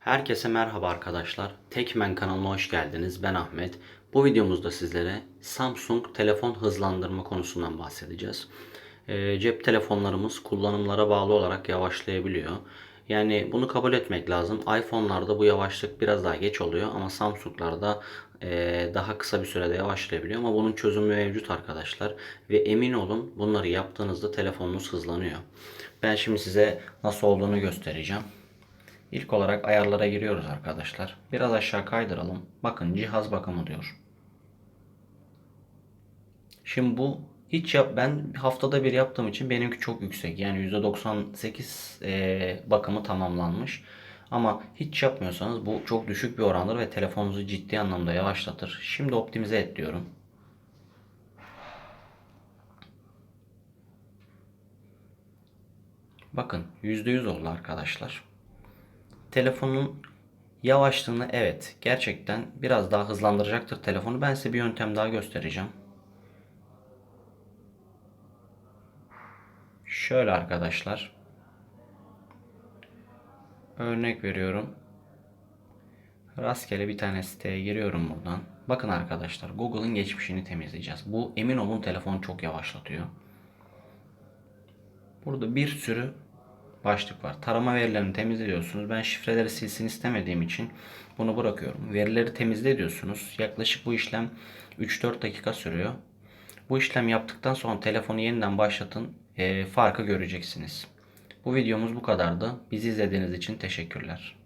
Herkese merhaba arkadaşlar. Tekmen kanalına hoş geldiniz. Ben Ahmet. Bu videomuzda sizlere Samsung telefon hızlandırma konusundan bahsedeceğiz. Ee, cep telefonlarımız kullanımlara bağlı olarak yavaşlayabiliyor. Yani bunu kabul etmek lazım. iPhone'larda bu yavaşlık biraz daha geç oluyor ama Samsung'larda eee, daha kısa bir sürede yavaşlayabiliyor. Ama bunun çözümü mevcut arkadaşlar. Ve emin olun bunları yaptığınızda telefonunuz hızlanıyor. Ben şimdi size nasıl olduğunu göstereceğim. İlk olarak ayarlara giriyoruz arkadaşlar. Biraz aşağı kaydıralım. Bakın cihaz bakımı diyor. Şimdi bu hiç yap ben haftada bir yaptığım için benimki çok yüksek. Yani %98 eee, bakımı tamamlanmış. Ama hiç yapmıyorsanız bu çok düşük bir orandır ve telefonunuzu ciddi anlamda yavaşlatır. Şimdi optimize et diyorum. Bakın %100 oldu arkadaşlar. Telefonun yavaşlığını evet gerçekten biraz daha hızlandıracaktır telefonu. Ben size bir yöntem daha göstereceğim. Şöyle arkadaşlar. Örnek veriyorum. Rastgele bir tane siteye giriyorum buradan. Bakın arkadaşlar Google'ın geçmişini temizleyeceğiz. Bu emin olun telefonu çok yavaşlatıyor. Burada bir sürü başlık var. Tarama verilerini temizliyorsunuz. Ben şifreleri silsin istemediğim için bunu bırakıyorum. Verileri temizle diyorsunuz. Yaklaşık bu işlem 3-4 dakika sürüyor. Bu işlem yaptıktan sonra telefonu yeniden başlatın. Eee, farkı göreceksiniz. Bu videomuz bu kadardı. Bizi izlediğiniz için teşekkürler.